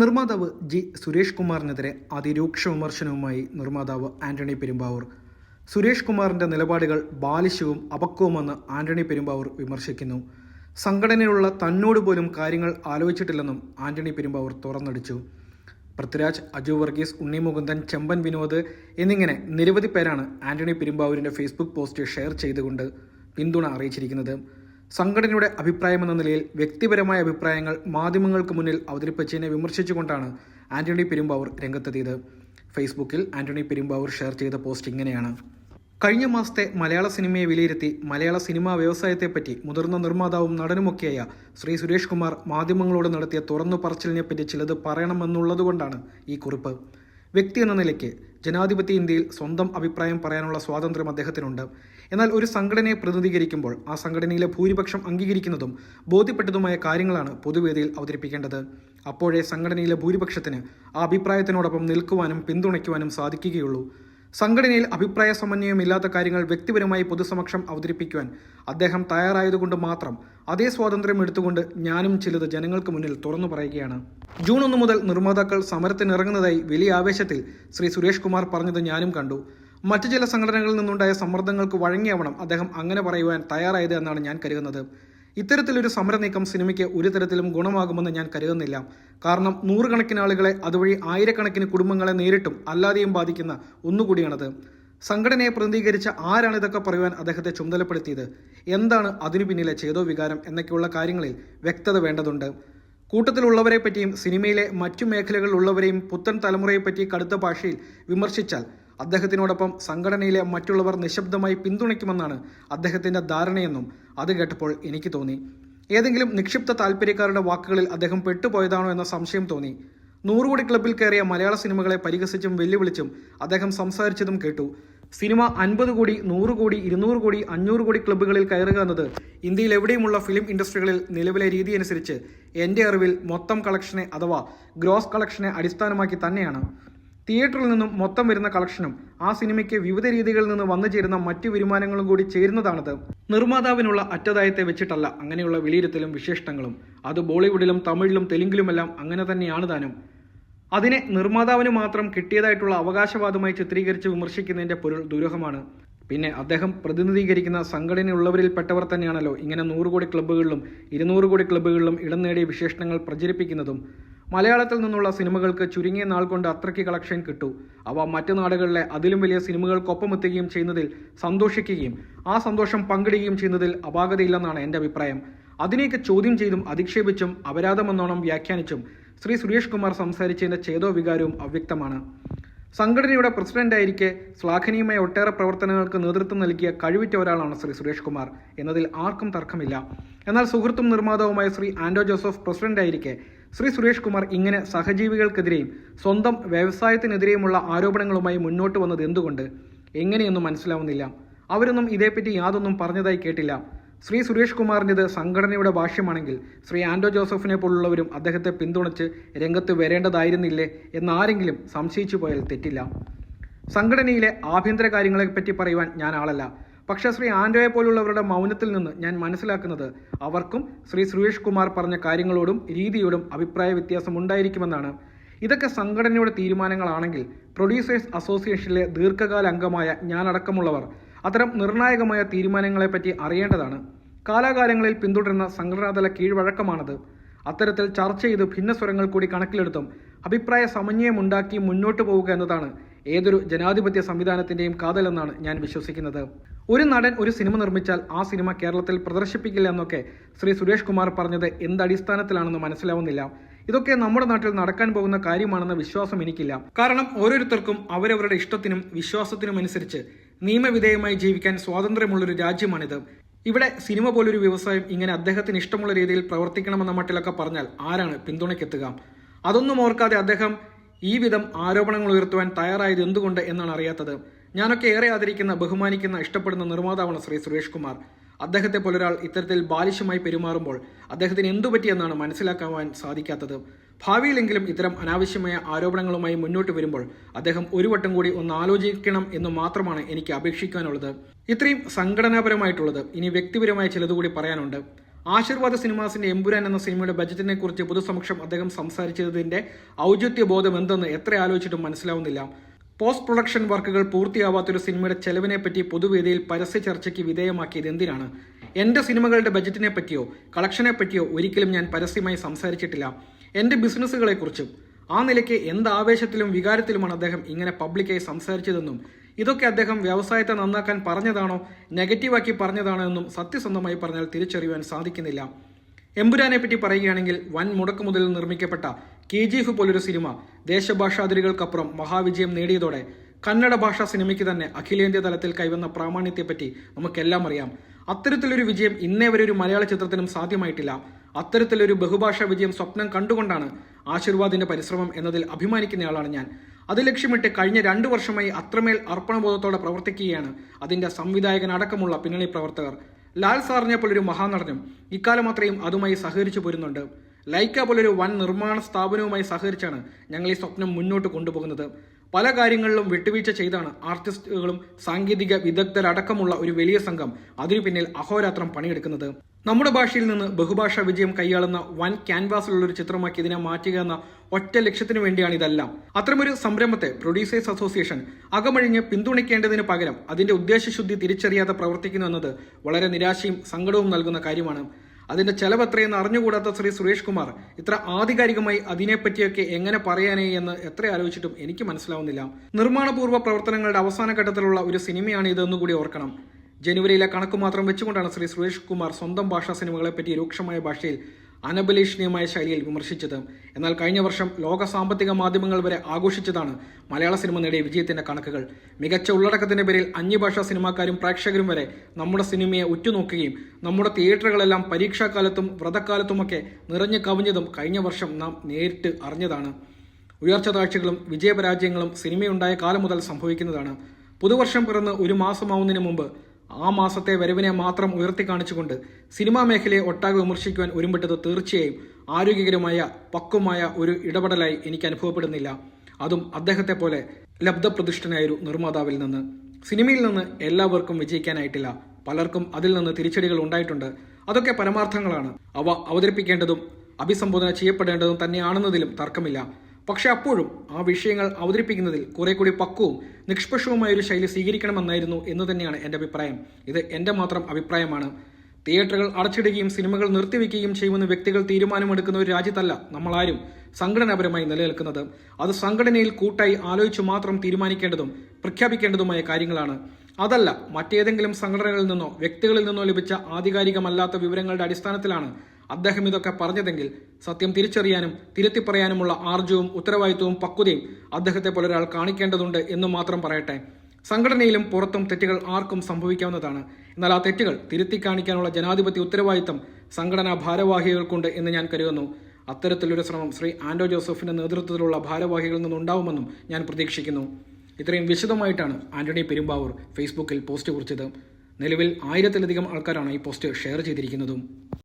നിർമ്മാതാവ് ജി സുരേഷ് കുമാറിനെതിരെ അതിരൂക്ഷ വിമർശനവുമായി നിർമ്മാതാവ് ആന്റണി പെരുമ്പാവൂർ. സുരേഷ് കുമാറിന്റെ നിലപാടുകൾ ബാലിശവും അപക്വവുമെന്ന് ആന്റണി പെരുമ്പാവൂർ വിമർശിക്കുന്നു. സംഘടനയിലുള്ള തന്നോട് പോലും കാര്യങ്ങൾ ആലോചിച്ചിട്ടില്ലെന്നും ആന്റണി പെരുമ്പാവൂർ തുറന്നടിച്ചു. പൃഥ്വിരാജ് അജു വർഗീസ് ഉണ്ണി മുകുന്ദൻ ചെമ്പൻ വിനോദ് എന്നിങ്ങനെ നിരവധി പേരാണ് ആന്റണി പെരുമ്പാവൂരിന്റെ ഫേസ്ബുക്ക് പോസ്റ്റ് ഷെയർ ചെയ്തുകൊണ്ട് പിന്തുണ അറിയിച്ചിരിക്കുന്നത്. സംഘടനയുടെ അഭിപ്രായമെന്ന നിലയിൽ വ്യക്തിപരമായ അഭിപ്രായങ്ങൾ മാധ്യമങ്ങൾക്ക് മുന്നിൽ അവതരിപ്പിച്ചതിനെ വിമർശിച്ചുകൊണ്ടാണ് ആന്റണി പെരുമ്പാവൂർ രംഗത്തെത്തിയത്. ഫേസ്ബുക്കിൽ ആന്റണി പെരുമ്പാവൂർ ഷെയർ ചെയ്ത പോസ്റ്റ് ഇങ്ങനെയാണ്. കഴിഞ്ഞ മാസത്തെ മലയാള സിനിമയെ വിലയിരുത്തി മലയാള സിനിമാ വ്യവസായത്തെപ്പറ്റി മുതിർന്ന നിർമ്മാതാവും നടനുമൊക്കെയായ ശ്രീ സുരേഷ് കുമാർ മാധ്യമങ്ങളോട് നടത്തിയ തുറന്നു പറച്ചിലിനെപ്പറ്റി ചിലത് പറയണമെന്നുള്ളതുകൊണ്ടാണ് ഈ കുറിപ്പ്. വ്യക്തി എന്ന നിലയ്ക്ക് ജനാധിപത്യ ഇന്ത്യയിൽ സ്വന്തം അഭിപ്രായം പറയാനുള്ള സ്വാതന്ത്ര്യം അദ്ദേഹത്തിനുണ്ട്. എന്നാൽ ഒരു സംഘടനയെ പ്രതിനിധീകരിക്കുമ്പോൾ ആ സംഘടനയിലെ ഭൂരിപക്ഷം അംഗീകരിക്കുന്നതും ബോധ്യപ്പെട്ടതുമായ കാര്യങ്ങളാണ് പൊതുവേദിയിൽ അവതരിപ്പിക്കേണ്ടത്. അപ്പോഴേ സംഘടനയിലെ ഭൂരിപക്ഷത്തിന് ആ അഭിപ്രായത്തിനോടൊപ്പം നിൽക്കുവാനും പിന്തുണയ്ക്കുവാനും സാധിക്കുകയുള്ളൂ. സംഘടനയിൽ അഭിപ്രായ സമന്വയമില്ലാത്ത കാര്യങ്ങൾ വ്യക്തിപരമായി പൊതുസമക്ഷം അവതരിപ്പിക്കുവാൻ അദ്ദേഹം തയ്യാറായതുകൊണ്ട് മാത്രം അതേ സ്വാതന്ത്ര്യം എടുത്തുകൊണ്ട് ഞാനും ചിലത് ജനങ്ങൾക്ക് മുന്നിൽ തുറന്നു പറയുകയാണ്. ജൂൺ ഒന്ന് മുതൽ നിർമ്മാതാക്കൾ സമരത്തിനിറങ്ങുന്നതായി വലിയ ആവേശത്തിൽ ശ്രീ സുരേഷ് കുമാർ പറഞ്ഞത് ഞാനും കണ്ടു. മറ്റു ചില സംഘടനകളിൽ നിന്നുണ്ടായ സമ്മർദ്ദങ്ങൾക്ക് വഴങ്ങിയാവണം അദ്ദേഹം അങ്ങനെ പറയുവാൻ തയ്യാറായത് എന്നാണ് ഞാൻ കരുതുന്നത്. ഇത്തരത്തിലൊരു സമര നീക്കം സിനിമയ്ക്ക് ഒരു തരത്തിലും ഗുണമാകുമെന്ന് ഞാൻ കരുതുന്നില്ല. കാരണം നൂറുകണക്കിന് ആളുകളെ അതുവഴി ആയിരക്കണക്കിന് കുടുംബങ്ങളെ നേരിട്ടും അല്ലാതെയും ബാധിക്കുന്ന ഒന്നുകൂടിയാണത്. സംഘടനയെ പ്രതിനിധീകരിച്ച ആരാണ് ഇതൊക്കെ പറയുവാൻ അദ്ദേഹത്തെ ചുമതലപ്പെടുത്തിയത്? എന്താണ് അതിനു പിന്നിലെ ചേതോ വികാരം എന്നൊക്കെയുള്ള കാര്യങ്ങളിൽ വ്യക്തത വേണ്ടതുണ്ട്. കൂട്ടത്തിലുള്ളവരെ പറ്റിയും സിനിമയിലെ മറ്റു മേഖലകളിലുള്ളവരെയും പുത്തൻ തലമുറയെപ്പറ്റി കടുത്ത ഭാഷയിൽ വിമർശിച്ചാൽ അദ്ദേഹത്തിനോടൊപ്പം സംഘടനയിലെ മറ്റുള്ളവർ നിശബ്ദമായി പിന്തുണയ്ക്കുമെന്നാണ് അദ്ദേഹത്തിന്റെ ധാരണയെന്നും അത് കേട്ടപ്പോൾ എനിക്ക് തോന്നി. ഏതെങ്കിലും നിക്ഷിപ്ത താല്പര്യക്കാരുടെ വാക്കുകളിൽ അദ്ദേഹം പെട്ടുപോയതാണോ എന്ന സംശയം തോന്നി. നൂറുകോടി ക്ലബിൽ കയറിയ മലയാള സിനിമകളെ പരിഹസിച്ചും വെല്ലുവിളിച്ചും അദ്ദേഹം സംസാരിച്ചതും കേട്ടു. സിനിമ അൻപത് കോടി നൂറ് കോടി ഇരുന്നൂറ് കോടി അഞ്ഞൂറ് കോടി ക്ലബ്ബുകളിൽ കയറുക എന്നത് ഇന്ത്യയിൽ എവിടെയുമുള്ള ഫിലിം ഇൻഡസ്ട്രികളിൽ നിലവിലെ രീതി അനുസരിച്ച് എന്റെ അറിവിൽ മൊത്തം കളക്ഷനെ അഥവാ ഗ്രോസ് കളക്ഷനെ അടിസ്ഥാനമാക്കി തന്നെയാണ്. തിയേറ്ററിൽ നിന്നും മൊത്തം വരുന്ന കളക്ഷനും ആ സിനിമയ്ക്ക് വിവിധ രീതികളിൽ നിന്ന് വന്നു ചേരുന്ന മറ്റു വരുമാനങ്ങളും കൂടി ചേരുന്നതാണത്. നിർമ്മാതാവിനുള്ള അറ്റദായത്തെ വെച്ചിട്ടല്ല അങ്ങനെയുള്ള വിലയിരുത്തലും വിശേഷണങ്ങളും. അത് ബോളിവുഡിലും തമിഴിലും തെലുങ്കിലുമെല്ലാം അങ്ങനെ തന്നെയാണ് താനും. അതിനെ നിർമ്മാതാവിന് മാത്രം കിട്ടിയതായിട്ടുള്ള അവകാശവാദമായി ചിത്രീകരിച്ച് വിമർശിക്കുന്നതിന്റെ പൊരുൾ ദുരൂഹമാണ്. പിന്നെ അദ്ദേഹം പ്രതിനിധീകരിക്കുന്ന സംഘടനയുള്ളവരിൽപ്പെട്ടവർ തന്നെയാണല്ലോ ഇങ്ങനെ നൂറ് കോടി ക്ലബ്ബുകളിലും ഇരുന്നൂറ് കോടി ക്ലബ്ബുകളിലും ഇടം നേടിയ വിശേഷണങ്ങൾ പ്രചരിപ്പിക്കുന്നതും. മലയാളത്തിൽ നിന്നുള്ള സിനിമകൾക്ക് ചുരുങ്ങിയ നാൾ കൊണ്ട് അത്രയ്ക്ക് കളക്ഷൻ കിട്ടു. അവ മറ്റു നാടുകളിലെ അതിലും വലിയ സിനിമകൾക്കൊപ്പം എത്തുകയും ചെയ്യുന്നതിൽ സന്തോഷിക്കുകയും ആ സന്തോഷം പങ്കിടുകയും ചെയ്യുന്നതിൽ അപാകതയില്ലെന്നാണ് എന്റെ അഭിപ്രായം. അതിനേക്ക് ചോദ്യം ചെയ്തും അധിക്ഷേപിച്ചും അപരാധമെന്നോണം വ്യാഖ്യാനിച്ചും ശ്രീ സുരേഷ് കുമാർ സംസാരിച്ചതിന്റെ ചേതോ വികാരവും അവ്യക്തമാണ്. സംഘടനയുടെ പ്രസിഡന്റായിരിക്കെ ശ്ലാഘനീയമായ ഒട്ടേറെ പ്രവർത്തനങ്ങൾക്ക് നേതൃത്വം നൽകിയ കഴിവിറ്റ ഒരാളാണ് ശ്രീ സുരേഷ് കുമാർ എന്നതിൽ ആർക്കും തർക്കമില്ല. എന്നാൽ സുഹൃത്തും നിർമ്മാതാവുമായ ശ്രീ ആൻഡോ ജോസഫ് പ്രസിഡന്റായിരിക്കെ ശ്രീ സുരേഷ് കുമാർ ഇങ്ങനെ സഹജീവികൾക്കെതിരെയും സ്വന്തം വ്യവസായത്തിനെതിരെയുമുള്ള ആരോപണങ്ങളുമായി മുന്നോട്ട് വന്നത് എന്തുകൊണ്ട്? എങ്ങനെയൊന്നും മനസ്സിലാവുന്നില്ല. അവരൊന്നും ഇതേപ്പറ്റി യാതൊന്നും പറഞ്ഞതായി കേട്ടില്ല. ശ്രീ സുരേഷ് കുമാറിന്റെത് സംഘടനയുടെ ഭാഷ്യമാണെങ്കിൽ ശ്രീ ആൻഡോ ജോസഫിനെ പോലുള്ളവരും അദ്ദേഹത്തെ പിന്തുണച്ച് രംഗത്ത് വരേണ്ടതായിരുന്നില്ലേ എന്നാരെങ്കിലും സംശയിച്ചു പോയാൽ തെറ്റില്ല. സംഘടനയിലെ ആഭ്യന്തര കാര്യങ്ങളെപ്പറ്റി പറയുവാൻ ഞാൻ ആളല്ല. പക്ഷേ ശ്രീ ആൻഡോയെ പോലുള്ളവരുടെ മൗനത്തിൽ നിന്ന് ഞാൻ മനസ്സിലാക്കുന്നത് അവർക്കും ശ്രീ സുരേഷ് കുമാർ പറഞ്ഞ കാര്യങ്ങളോടും രീതിയോടും അഭിപ്രായ വ്യത്യാസം ഉണ്ടായിരിക്കുമെന്നാണ് ഇതൊക്കെ സംഘടനയുടെ തീരുമാനങ്ങളാണെങ്കിൽ പ്രൊഡ്യൂസേഴ്സ് അസോസിയേഷനിലെ ദീർഘകാല അംഗമായ ഞാനടക്കമുള്ളവർ അത്തരം നിർണായകമായ തീരുമാനങ്ങളെപ്പറ്റി അറിയേണ്ടതാണ്. കാലാകാലങ്ങളിൽ പിന്തുടരുന്ന സംഘടനാതല കീഴ്വഴക്കമാണത്. അത്തരത്തിൽ ചർച്ച ചെയ്ത് ഭിന്നസ്വരങ്ങൾ കൂടി കണക്കിലെടുത്തും അഭിപ്രായ സമന്വയമുണ്ടാക്കി മുന്നോട്ടു പോവുക എന്നതാണ് ഏതൊരു ജനാധിപത്യ സംവിധാനത്തിന്റെയും കാതലെന്നാണ് ഞാൻ വിശ്വസിക്കുന്നത്. ഒരു നടൻ ഒരു സിനിമ നിർമ്മിച്ചാൽ ആ സിനിമ കേരളത്തിൽ പ്രദർശിപ്പിക്കില്ല എന്നൊക്കെ ശ്രീ സുരേഷ് കുമാർ പറഞ്ഞത് എന്തടിസ്ഥാനത്തിലാണെന്ന് മനസ്സിലാവുന്നില്ല. ഇതൊക്കെ നമ്മുടെ നാട്ടിൽ നടക്കാൻ പോകുന്ന കാര്യമാണെന്ന വിശ്വാസം എനിക്കില്ല. കാരണം ഓരോരുത്തർക്കും അവരവരുടെ ഇഷ്ടത്തിനും വിശ്വാസത്തിനും അനുസരിച്ച് നിയമവിധേയമായി ജീവിക്കാൻ സ്വാതന്ത്ര്യമുള്ളൊരു രാജ്യമാണിത്. ഇവിടെ സിനിമ പോലൊരു വ്യവസായം ഇങ്ങനെ അദ്ദേഹത്തിന് ഇഷ്ടമുള്ള രീതിയിൽ പ്രവർത്തിക്കണമെന്ന മട്ടിലൊക്കെ പറഞ്ഞാൽ ആരാണ് പിന്തുണയ്ക്കെത്തുക? അതൊന്നും ഓർക്കാതെ അദ്ദേഹം ഈ വിധം ആരോപണങ്ങൾ ഉയർത്തുവാൻ തയ്യാറായത് എന്തുകൊണ്ട് എന്നാണ് അറിയാത്തത്. ഞാനൊക്കെ ഏറെ ആദരിക്കുന്ന ബഹുമാനിക്കുന്ന ഇഷ്ടപ്പെടുന്ന നിർമ്മാതാവാണ് ശ്രീ സുരേഷ് കുമാർ. അദ്ദേഹത്തെ പോലൊരാൾ ഇത്തരത്തിൽ ബാലിശമായി പെരുമാറുമ്പോൾ അദ്ദേഹത്തിന് എന്തു പറ്റിയെന്നാണ് മനസ്സിലാക്കുവാൻ സാധിക്കാത്തത്. ഭാവിയിലെങ്കിലും ഇത്തരം അനാവശ്യമായ ആരോപണങ്ങളുമായി മുന്നോട്ട് വരുമ്പോൾ അദ്ദേഹം ഒരു വട്ടം കൂടി ഒന്ന് ആലോചിക്കണം എന്ന് മാത്രമാണ് എനിക്ക് അപേക്ഷിക്കാനുള്ളത്. ഇത്രയും സംഘടനാപരമായിട്ടുള്ളത് ഇനി വ്യക്തിപരമായ ചിലതുകൂടി പറയാനുണ്ട്. ആശീർവാദ സിനിമാസിന്റെ എമ്പുരാൻ എന്ന സിനിമയുടെ ബജറ്റിനെ കുറിച്ച് പൊതുസമക്ഷം അദ്ദേഹം സംസാരിച്ചതിന്റെ ഔചിത്യ ബോധം എന്തെന്ന് എത്ര ആലോചിച്ചിട്ടും മനസ്സിലാവുന്നില്ല. പോസ്റ്റ് പ്രൊഡക്ഷൻ വർക്കുകൾ പൂർത്തിയാവാത്തൊരു സിനിമയുടെ ചെലവിനെ പറ്റി പൊതുവേദിയിൽ പരസ്യ ചർച്ചയ്ക്ക് വിധേയമാക്കിയത് എന്തിനാണ്? എന്റെ സിനിമകളുടെ ബജറ്റിനെ പറ്റിയോ കളക്ഷനെ പറ്റിയോ ഒരിക്കലും ഞാൻ പരസ്യമായി സംസാരിച്ചിട്ടില്ല. എന്റെ ബിസിനസ്സുകളെക്കുറിച്ചും ആ നിലയ്ക്ക് എന്ത് ആവേശത്തിലും വികാരത്തിലുമാണ് അദ്ദേഹം ഇങ്ങനെ പബ്ലിക്കായി സംസാരിച്ചതെന്നും ഇതൊക്കെ അദ്ദേഹം വ്യവസായത്തെ നന്നാക്കാൻ പറഞ്ഞതാണോ നെഗറ്റീവാക്കി പറഞ്ഞതാണോ എന്നും സത്യസന്ധമായി പറഞ്ഞാൽ തിരിച്ചറിയുവാൻ സാധിക്കുന്നില്ല. എമ്പുരാനെ പറ്റി പറയുകയാണെങ്കിൽ വൻ മുടക്ക് മുതൽ നിർമ്മിക്കപ്പെട്ട കെ ജി എഫ് പോലൊരു സിനിമ ദേശഭാഷാതിരികൾക്കപ്പുറം മഹാവിജയം നേടിയതോടെ കന്നഡ ഭാഷാ സിനിമയ്ക്ക് തന്നെ അഖിലേന്ത്യാ തലത്തിൽ കൈവന്ന പ്രാമാണ്യത്തെപ്പറ്റി നമുക്കെല്ലാം അറിയാം. അത്തരത്തിലൊരു വിജയം ഇന്നേ വരെ ഒരു മലയാള ചിത്രത്തിനും സാധ്യമായിട്ടില്ല. അത്തരത്തിലൊരു ബഹുഭാഷാ വിജയം സ്വപ്നം കണ്ടുകൊണ്ടാണ് ആശീർവാദിന്റെ പരിശ്രമം എന്നതിൽ അഭിമാനിക്കുന്നയാളാണ് ഞാൻ. അത് ലക്ഷ്യമിട്ട് കഴിഞ്ഞ രണ്ടു വർഷമായി അത്രമേൽ അർപ്പണബോധത്തോടെ പ്രവർത്തിക്കുകയാണ് അതിന്റെ സംവിധായകൻ അടക്കമുള്ള പിന്നണി പ്രവർത്തകർ. ലാൽ സാറിനെ പോലൊരു മഹാനടനും ഇക്കാലം അത്രയും അതുമായി സഹകരിച്ചു പോരുന്നുണ്ട്. ലൈക്ക പോലൊരു വൻ നിർമ്മാണ സ്ഥാപനവുമായി സഹകരിച്ചാണ് ഞങ്ങൾ ഈ സ്വപ്നം മുന്നോട്ട് കൊണ്ടുപോകുന്നത്. പല കാര്യങ്ങളിലും വിട്ടുവീഴ്ച ചെയ്താണ് ആർട്ടിസ്റ്റുകളും സാങ്കേതിക വിദഗ്ധരടക്കമുള്ള ഒരു വലിയ സംഘം. അതിനു പിന്നിൽ അഹോരാത്രം പണിയെടുക്കുന്നത്. നമ്മുടെ ഭാഷയിൽ നിന്ന് ബഹുഭാഷാ വിജയം കൈയാളുന്ന വൻ ക്യാൻവാസിലുള്ള ഒരു ചിത്രമാക്കി ഇതിനെ മാറ്റുക എന്ന ഒറ്റ ലക്ഷ്യത്തിനു വേണ്ടിയാണ് ഇതെല്ലാം. അത്തരമൊരു സംരംഭത്തെ പ്രൊഡ്യൂസേഴ്സ് അസോസിയേഷൻ അകമഴിഞ്ഞ് പിന്തുണയ്ക്കേണ്ടതിന് പകരം അതിന്റെ ഉദ്ദേശശുദ്ധി തിരിച്ചറിയാതെ പ്രവർത്തിക്കുന്നു എന്നത് വളരെ നിരാശയും സങ്കടവും നൽകുന്ന കാര്യമാണ്. അതിന്റെ ചെലവ് എത്രയെന്ന് അറിഞ്ഞുകൂടാത്ത ശ്രീ സുരേഷ് കുമാർ ഇത്ര ആധികാരികമായി അതിനെപ്പറ്റിയൊക്കെ എങ്ങനെ പറയാനേ എന്ന് എത്ര ആലോചിച്ചിട്ടും എനിക്ക് മനസ്സിലാവുന്നില്ല. നിർമ്മാണപൂർവ പ്രവർത്തനങ്ങളുടെ അവസാന ഘട്ടത്തിലുള്ള ഒരു സിനിമയാണ് ഇതെന്ന് കൂടി ഓർക്കണം. ജനുവരിയിലെ കണക്ക് മാത്രം വെച്ചുകൊണ്ടാണ് ശ്രീ സുരേഷ് കുമാർ സ്വന്തം ഭാഷാ സിനിമകളെപ്പറ്റി രൂക്ഷമായ ഭാഷയിൽ അനബലീഷണീയമായ ശൈലിയിൽ വിമർശിച്ചത്. എന്നാൽ കഴിഞ്ഞ വർഷം ലോക സാമ്പത്തിക മാധ്യമങ്ങൾ വരെ ആഘോഷിച്ചതാണ് മലയാള സിനിമ നേടിയ വിജയത്തിന്റെ കണക്കുകൾ. മികച്ച ഉള്ളടക്കത്തിന്റെ പേരിൽ അന്യഭാഷാ സിനിമാക്കാരും പ്രേക്ഷകരും വരെ നമ്മുടെ സിനിമയെ ഉറ്റുനോക്കുകയും നമ്മുടെ തിയേറ്ററുകളെല്ലാം പരീക്ഷാക്കാലത്തും വ്രതക്കാലത്തുമൊക്കെ നിറഞ്ഞു കവിഞ്ഞതും കഴിഞ്ഞ വർഷം നാം നേരിട്ട് അറിഞ്ഞതാണ്. ഉയർച്ച താഴ്ചകളും വിജയപരാജയങ്ങളും സിനിമയുണ്ടായ കാലം മുതൽ സംഭവിക്കുന്നതാണ്. പുതുവർഷം പിറന്ന് ഒരു മാസമാവുന്നതിന് മുമ്പ് ആ മാസത്തെ വരവിനെ മാത്രം ഉയർത്തി കാണിച്ചുകൊണ്ട് സിനിമാ മേഖലയെ ഒട്ടാകെ വിമർശിക്കുവാൻ ഒരുമ്പെട്ടത് തീർച്ചയായും ആരോഗ്യകരമായ പക്വമായ ഒരു ഇടപെടലായി എനിക്ക് അനുഭവപ്പെടുന്നില്ല. അതും അദ്ദേഹത്തെ പോലെ ലബ്ധപ്രതിഷ്ഠനായ ഒരു നിർമ്മാതാവിൽ നിന്ന്. സിനിമയിൽ നിന്ന് എല്ലാവർക്കും വിജയിക്കാനായിട്ടില്ല. പലർക്കും അതിൽ നിന്ന് തിരിച്ചടികൾ ഉണ്ടായിട്ടുണ്ട്. അതൊക്കെ പരമാർത്ഥങ്ങളാണ്. അവ അവതരിപ്പിക്കേണ്ടതും അഭിസംബോധന ചെയ്യപ്പെടേണ്ടതും തന്നെയാണെന്നതിലും തർക്കമില്ല. പക്ഷെ അപ്പോഴും ആ വിഷയങ്ങൾ അവതരിപ്പിക്കുന്നതിൽ കുറെ കൂടി പക്വവും നിഷ്പക്ഷവുമായ ഒരു ശൈലി സ്വീകരിക്കണമെന്നായിരുന്നു എന്ന് തന്നെയാണ് എന്റെ അഭിപ്രായം. ഇത് എന്റെ മാത്രം അഭിപ്രായമാണ്. തിയേറ്ററുകൾ അടച്ചിടുകയും സിനിമകൾ നിർത്തിവെക്കുകയും ചെയ്യുമെന്ന് വ്യക്തികൾ തീരുമാനമെടുക്കുന്ന ഒരു രാജ്യത്തല്ല നമ്മളാരും സംഘടനാപരമായി നിലനിൽക്കുന്നത്. അത് സംഘടനയിൽ കൂട്ടായി ആലോചിച്ചു മാത്രം തീരുമാനിക്കേണ്ടതും പ്രഖ്യാപിക്കേണ്ടതുമായ കാര്യങ്ങളാണ്. അതല്ല മറ്റേതെങ്കിലും സംഘടനകളിൽ നിന്നോ വ്യക്തികളിൽ നിന്നോ ലഭിച്ച ആധികാരികമല്ലാത്ത വിവരങ്ങളുടെ അടിസ്ഥാനത്തിലാണ് അദ്ദേഹം ഇതൊക്കെ പറഞ്ഞതെങ്കിൽ സത്യം തിരിച്ചറിയാനും തിരുത്തി പറയാനുമുള്ള ആർജവും ഉത്തരവാദിത്വവും പക്വതയും അദ്ദേഹത്തെ പോലെ ഒരാൾ കാണിക്കേണ്ടതുണ്ട് എന്ന് മാത്രം പറയട്ടെ. സംഘടനയിലും പുറത്തും തെറ്റുകൾ ആർക്കും സംഭവിക്കാവുന്നതാണ്. എന്നാൽ ആ തെറ്റുകൾ തിരുത്തി കാണിക്കാനുള്ള ജനാധിപത്യ ഉത്തരവാദിത്തം സംഘടനാ ഭാരവാഹികൾക്കുണ്ട് എന്ന് ഞാൻ കരുതുന്നു. അത്തരത്തിലൊരു ശ്രമം ശ്രീ ആൻഡോ ജോസഫിന്റെ നേതൃത്വത്തിലുള്ള ഭാരവാഹികളിൽ നിന്നുണ്ടാവുമെന്നും ഞാൻ പ്രതീക്ഷിക്കുന്നു. ഇത്രയും വിശദമായിട്ടാണ് ആന്റണി പെരുമ്പാവൂർ ഫേസ്ബുക്കിൽ പോസ്റ്റ് കുറിച്ചത്. നിലവിൽ ആയിരത്തിലധികം ആൾക്കാരാണ് ഈ പോസ്റ്റ് ഷെയർ ചെയ്തിരിക്കുന്നതും.